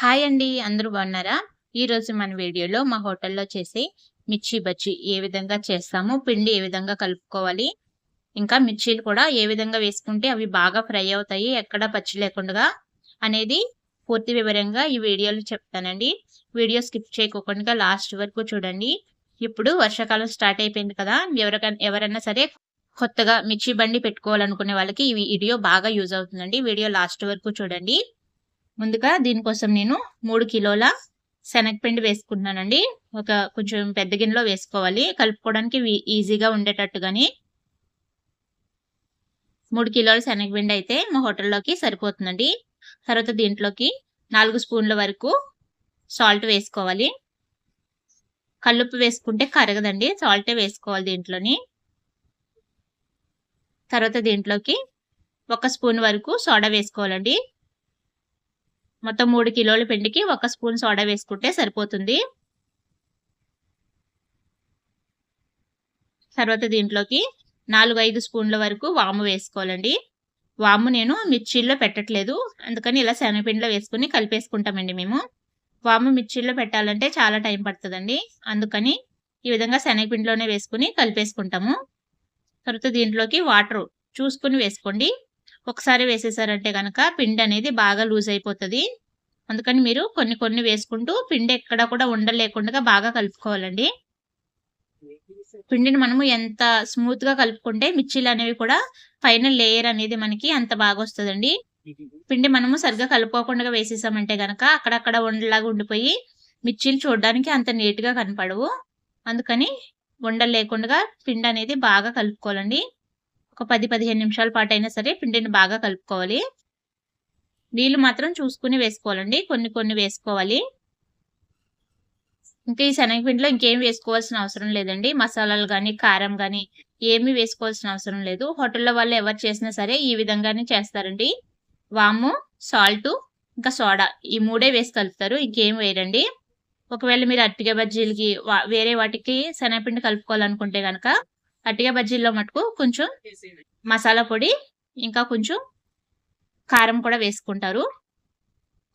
Hi అండి అందరూ బాగున్నారా? ఈరోజు మన వీడియోలో మా హోటల్లో చేసే మిర్చి బజ్జీ ఏ విధంగా చేస్తాము పిండి ఏ విధంగా కలుపుకోవాలి ఇంకా మిర్చీలు కూడా ఏ విధంగా వేసుకుంటే అవి బాగా ఫ్రై అవుతాయి ఎక్కడ పచ్చి లేకుండా అనేది పూర్తి వివరంగా ఈ వీడియోలో చెప్తానండి. వీడియో స్కిప్ చేయకోకుండా లాస్ట్ వరకు చూడండి. ఇప్పుడు వర్షాకాలం స్టార్ట్ అయిపోయింది కదా ఎవరికైనా ఎవరైనా సరే కొత్తగా మిర్చి బండి పెట్టుకోవాలనుకునే వాళ్ళకి ఈ వీడియో బాగా యూజ్ అవుతుందండి. వీడియో లాస్ట్ వరకు చూడండి. ముందుగా దీనికోసం నేను మూడు కిలోల శనగపిండి వేసుకుంటున్నానండి. ఒక కొంచెం పెద్ద గిన్నెలో వేసుకోవాలి. కలుపుకోవడానికి ఈజీగా ఉండేటట్టుగాని మూడు కిలోల శనగపిండి అయితే మా హోటల్లోకి సరిపోతుందండి. తర్వాత దీంట్లోకి నాలుగు స్పూన్ల వరకు సాల్ట్ వేసుకోవాలి. కల్లుప్పు వేసుకుంటే కరగదండి. సాల్టే వేసుకోవాలి దీంట్లోని. తర్వాత దీంట్లోకి ఒక స్పూన్ వరకు సోడా వేసుకోవాలండి. మొత్తం మూడు కిలోల పిండికి ఒక స్పూన్ సోడా వేసుకుంటే సరిపోతుంది. తర్వాత దీంట్లోకి నాలుగు ఐదు స్పూన్ల వరకు వాము వేసుకోవాలండి. వాము నేను మిర్చిల్లో పెట్టట్లేదు. అందుకని ఇలా శనగపిండిలో వేసుకుని కలిపేసుకుంటామండి మేము. వాము మిర్చిల్లో పెట్టాలంటే చాలా టైం పడుతుందండి. అందుకని ఈ విధంగా శనగపిండిలోనే వేసుకుని కలిపేసుకుంటాము. తర్వాత దీంట్లోకి వాటర్ చూసుకుని వేసుకోండి. ఒకసారి వేసేసారంటే కనుక పిండి అనేది బాగా లూజ్ అయిపోతుంది. అందుకని మీరు కొన్ని కొన్ని వేసుకుంటూ పిండి ఎక్కడ కూడా ఉండలేకుండా బాగా కలుపుకోవాలండి. పిండిని మనము ఎంత స్మూత్గా కలుపుకుంటే మిర్చీలు అనేవి కూడా పైన లేయర్ అనేది మనకి అంత బాగా వస్తుందండి. పిండి మనము సరిగ్గా కలుపుకోకుండా వేసేసామంటే గనక అక్కడక్కడ ఉండలాగా ఉండిపోయి మిర్చీలు చూడడానికి అంత నీట్గా కనపడవు. అందుకని ఉండలు లేకుండా పిండి అనేది బాగా కలుపుకోవాలండి. ఒక పది పదిహేను నిమిషాల పాటు అయినా సరే పిండిని బాగా కలుపుకోవాలి. నీళ్ళు మాత్రం చూసుకుని వేసుకోవాలండి. కొన్ని కొన్ని వేసుకోవాలి. ఇంకా ఈ శనగపిండిలో ఇంకేం వేసుకోవాల్సిన అవసరం లేదండి. మసాలాలు కానీ కారం కానీ ఏమీ వేసుకోవాల్సిన అవసరం లేదు. హోటల్లో వాళ్ళు ఎవరు చేసినా సరే ఈ విధంగానే చేస్తారండి. వాము సాల్ట్ ఇంకా సోడా ఈ మూడే వేసి కలుపుతారు. ఇంకేం వేయరండి. ఒకవేళ మీరు అట్టిగా బజ్జీలకి వేరే వాటికి శనగపిండి కలుపుకోవాలనుకుంటే కనుక అట్టిగా బజ్జీల్లో మటుకు కొంచెం మసాలా పొడి ఇంకా కొంచెం కారం కూడా వేసుకుంటారు.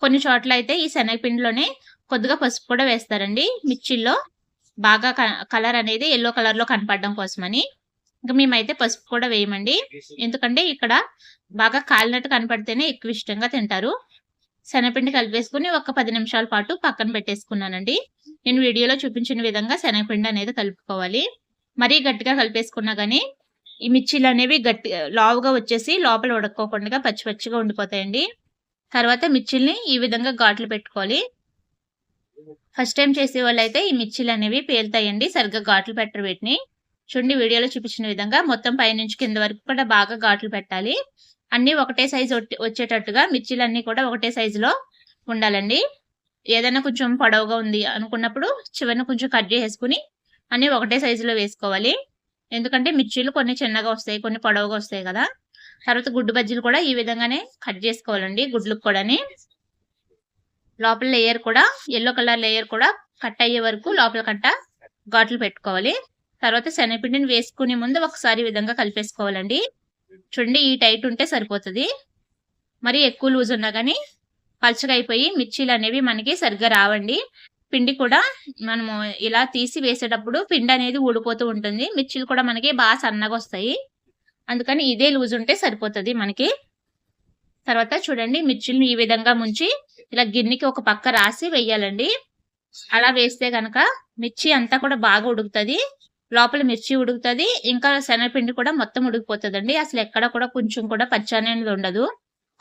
కొన్ని చోట్ల అయితే ఈ శనగపిండిలోనే కొద్దిగా పసుపు కూడా వేస్తారండి మిర్చిల్లో బాగా కలర్ అనేది ఎల్లో కలర్లో కనపడడం కోసమని. ఇంకా మేమైతే పసుపు కూడా వేయమండి. ఎందుకంటే ఇక్కడ బాగా కాలినట్టు కనపడితేనే ఎక్కువ ఇష్టంగా తింటారు. శనగపిండి కలిపేసుకుని ఒక పది నిమిషాల పాటు పక్కన పెట్టేసుకున్నానండి. నేను వీడియోలో చూపించిన విధంగా శనగపిండి అనేది కలుపుకోవాలి. మరీ గట్టిగా కలిపేసుకున్నా కానీ ఈ మిర్చీలు అనేవి గట్టి లావుగా వచ్చేసి లోపల ఉడక్కోకుండా పచ్చి పచ్చిగా ఉండిపోతాయండి. తర్వాత మిర్చిల్ని ఈ విధంగా ఘాట్లు పెట్టుకోవాలి. ఫస్ట్ టైం చేసే వాళ్ళు అయితే ఈ మిర్చీలు అనేవి పేలుతాయండి సరిగ్గా ఘాట్లు పెట్టరు వీటిని. చూడండి వీడియోలో చూపించిన విధంగా మొత్తం పైనుంచి కింద వరకు కూడా బాగా ఘాట్లు పెట్టాలి. అన్నీ ఒకటే సైజు వచ్చేటట్టుగా మిర్చీలన్నీ కూడా ఒకటే సైజులో ఉండాలండి. ఏదైనా కొంచెం పొడవుగా ఉంది అనుకున్నప్పుడు చివరిని కొంచెం కట్ చేసేసుకుని అన్నీ ఒకటే సైజులో వేసుకోవాలి. ఎందుకంటే మిర్చీలు కొన్ని చిన్నగా వస్తాయి కొన్ని పొడవుగా వస్తాయి కదా. తర్వాత గుడ్డు బజ్జీలు కూడా ఈ విధంగానే కట్ చేసుకోవాలండి. గుడ్లకు కూడాని లోపల లేయర్ కూడా ఎల్లో కలర్ లేయర్ కూడా కట్ అయ్యే వరకు లోపల కట్ట ఘాట్లు పెట్టుకోవాలి. తర్వాత శనగపిండిని వేసుకునే ముందు ఒకసారి విధంగా కలిపేసుకోవాలండి. చూడండి ఈ టైట్ ఉంటే సరిపోతుంది. మరి ఎక్కువ లూజ్ ఉన్నా కానీ పలుచగా అయిపోయి మిర్చీలు అనేవి మనకి సరిగ్గా రావండి. పిండి కూడా మనము ఇలా తీసి వేసేటప్పుడు పిండి అనేది ఊడిపోతూ ఉంటుంది. మిర్చీలు కూడా మనకి బాగా సన్నగా వస్తాయి. అందుకని ఇదే లూజ్ ఉంటే సరిపోతుంది మనకి. తర్వాత చూడండి మిర్చిలను ఈ విధంగా ముంచి ఇలా గిన్నెకి ఒక పక్క రాసి వేయాలండి. అలా వేస్తే కనుక మిర్చి అంతా కూడా బాగా ఉడుకుతుంది. లోపల మిర్చి ఉడుకుతుంది. ఇంకా శనగపిండి కూడా మొత్తం ఉడికిపోతుందండి. అసలు ఎక్కడ కూడా కొంచెం కూడా పచ్చ అనేది ఉండదు.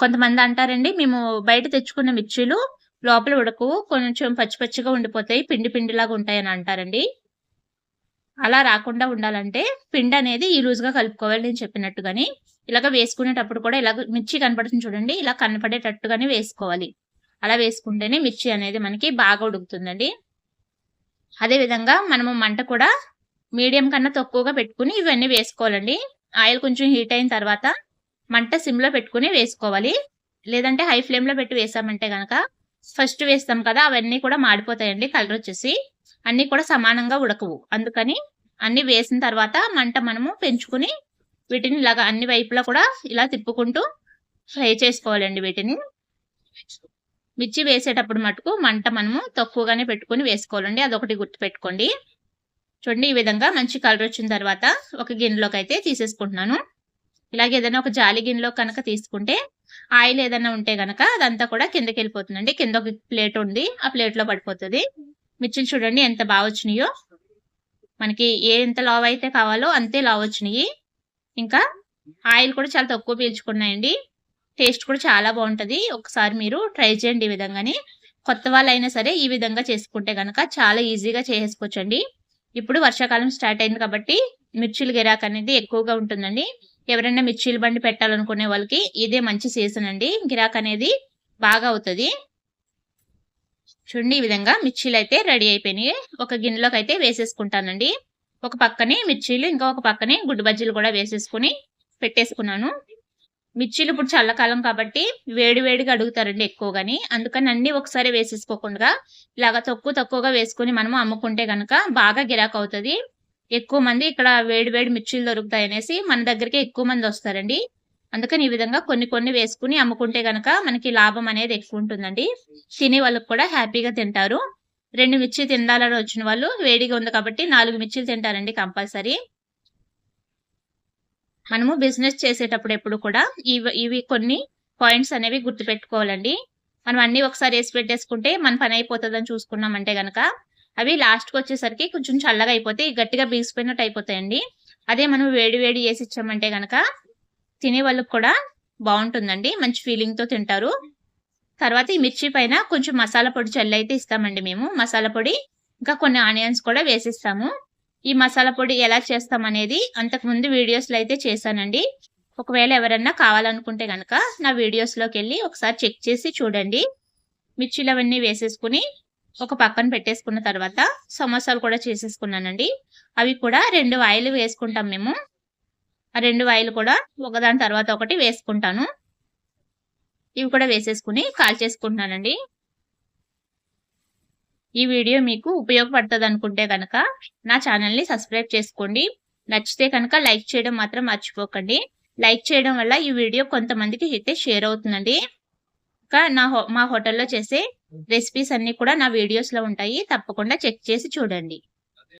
కొంతమంది అంటారండి మేము బయట తెచ్చుకున్న మిర్చీలు లోపల ఉడకు కొంచెం పచ్చి పచ్చిగా ఉండిపోతాయి. పిండి పిండిలాగా ఉంటాయని అంటారండి. అలా రాకుండా ఉండాలంటే పిండి అనేది ఈ గా కలుపుకోవాలి నేను చెప్పినట్టుగాని. ఇలాగ వేసుకునేటప్పుడు కూడా ఇలా మిర్చి కనపడుతుంది చూడండి. ఇలా కనపడేటట్టుగానే వేసుకోవాలి. అలా వేసుకుంటేనే మిర్చి అనేది మనకి బాగా ఉడుకుతుందండి. అదే విధంగా మనము మంట కూడా మీడియం కన్నా తక్కువగా పెట్టుకుని ఇవన్నీ వేసుకోవాలండి. ఆయిల్ కొంచెం హీట్ అయిన తర్వాత మంట సిమ్లో పెట్టుకుని వేసుకోవాలి. లేదంటే హై ఫ్లేమ్లో పెట్టి వేసామంటే కనుక ఫస్ట్ వేస్తాం కదా అవన్నీ కూడా మాడిపోతాయండి కలర్ వచ్చేసి. అన్నీ కూడా సమానంగా ఉడకవు. అందుకని అన్నీ వేసిన తర్వాత మంట మనము పెంచుకుని వీటిని ఇలాగా అన్ని వైపులా కూడా ఇలా తిప్పుకుంటూ ఫ్రై చేసుకోవాలండి వీటిని. మిర్చి వేసేటప్పుడు మటుకు మంట మనము తక్కువగానే పెట్టుకొని వేసుకోవాలండి. అదొకటి గుర్తుపెట్టుకోండి. చూడండి ఈ విధంగా మంచి కలర్ వచ్చిన తర్వాత ఒక గిన్నెలోకి అయితే తీసేసుకుంటున్నాను. ఇలాగే ఏదైనా ఒక జాలి గిన్నెలో కనుక తీసుకుంటే ఆయిల్ ఏదైనా ఉంటే గనక అదంతా కూడా కిందకి వెళ్ళిపోతుందండి కింద ఒక ప్లేట్ ఉంది. ఆ ప్లేట్లో పడిపోతుంది. మిర్చిలు చూడండి ఎంత బాగా వచ్చినాయో. మనకి ఏ ఎంత లావ్ అయితే కావాలో అంతే లావ్ వచ్చినాయి. ఇంకా ఆయిల్ కూడా చాలా తక్కువ పీల్చుకున్నాయండి. టేస్ట్ కూడా చాలా బాగుంటది. ఒకసారి మీరు ట్రై చేయండి ఈ విధంగానే. కొత్త వాళ్ళైనా సరే ఈ విధంగా చేసుకుంటే గనక చాలా ఈజీగా చేసేసుకోవచ్చండి. ఇప్పుడు వర్షాకాలం స్టార్ట్ అయింది కాబట్టి మిర్చిల గిరాక్ అనేది ఎక్కువగా ఉంటుందండి. ఎవరైనా మిర్చీల బండి పెట్టాలనుకునే వాళ్ళకి ఇదే మంచి సీజన్ అండి. గిరాక్ అనేది బాగా అవుతుంది. చూడండి ఈ విధంగా మిర్చీలు అయితే రెడీ అయిపోయినాయి. ఒక గిన్నెలోకి అయితే వేసేసుకుంటానండి. ఒక పక్కనే మిర్చీలు ఇంకా ఒక పక్కనే గుడ్డు బజ్జీలు కూడా వేసేసుకుని పెట్టేసుకున్నాను. మిర్చీలు ఇప్పుడు చల్లకాలం కాబట్టి వేడి వేడిగా అడుగుతారండి ఎక్కువగాని. అందుకని అన్ని ఒకసారి వేసేసుకోకుండా ఇలాగ తక్కువ తక్కువగా వేసుకుని మనము అమ్ముకుంటే గనక బాగా గిరాక్ అవుతుంది. ఎక్కువ మంది ఇక్కడ వేడి వేడి మిర్చీలు దొరుకుతాయి అనేసి మన దగ్గరికి ఎక్కువ మంది వస్తారండి. అందుకని ఈ విధంగా కొన్ని కొన్ని వేసుకుని అమ్ముకుంటే గనక మనకి లాభం అనేది ఎక్కువ ఉంటుందండి. తినే వాళ్ళకి కూడా హ్యాపీగా తింటారు. రెండు మిర్చి తినాలని వచ్చిన వాళ్ళు వేడిగా ఉంది కాబట్టి నాలుగు మిర్చీలు తింటారండి కంపల్సరీ. మనము బిజినెస్ చేసేటప్పుడు ఎప్పుడు కూడా ఇవి ఇవి కొన్ని పాయింట్స్ అనేవి గుర్తుపెట్టుకోవాలండి. మనం అన్ని ఒకసారి వేసి పెట్టేసుకుంటే మన పని అయిపోతుందని చూసుకున్నామంటే గనక అవి లాస్ట్కి వచ్చేసరికి కొంచెం చల్లగా అయిపోతే గట్టిగా బీసిపోయినట్టు అయిపోతాయండి. అదే మనం వేడి వేడి చేసి ఇచ్చామంటే కనుక తినే వాళ్ళకి కూడా బాగుంటుందండి మంచి ఫీలింగ్తో తింటారు. తర్వాత ఈ మిర్చి పైన కొంచెం మసాలా పొడి చల్లి అయితే ఇస్తామండి మేము. మసాలా పొడి ఇంకా కొన్ని ఆనియన్స్ కూడా వేసిస్తాము. ఈ మసాలా పొడి ఎలా చేస్తాం అనేది అంతకు ముందు అయితే చేశానండి. ఒకవేళ ఎవరన్నా కావాలనుకుంటే కనుక నా వీడియోస్లోకి వెళ్ళి ఒకసారి చెక్ చేసి చూడండి. మిర్చిలు అవన్నీ వేసేసుకుని ఒక పక్కన పెట్టేసుకున్న తర్వాత సమోసాలు కూడా చేసేసుకున్నానండి. అవి కూడా రెండు వాయిలు వేసుకుంటాం మేము. ఆ రెండు వాయిలు కూడా ఒకదాని తర్వాత ఒకటి వేసుకుంటాను. ఇవి కూడా వేసేసుకుని కాల్ చేసుకుంటున్నానండి. ఈ వీడియో మీకు ఉపయోగపడుతుంది అనుకుంటే కనుక నా ఛానల్ని సబ్స్క్రైబ్ చేసుకోండి. నచ్చితే కనుక లైక్ చేయడం మాత్రం మర్చిపోకండి. లైక్ చేయడం వల్ల ఈ వీడియో కొంతమందికి అయితే షేర్ అవుతుందండి. ఇంకా నా మా హోటల్లో చేసే రెసిపీస్ అన్ని కూడా నా వీడియోస్లో ఉంటాయి. తప్పకుండా చెక్ చేసి చూడండి.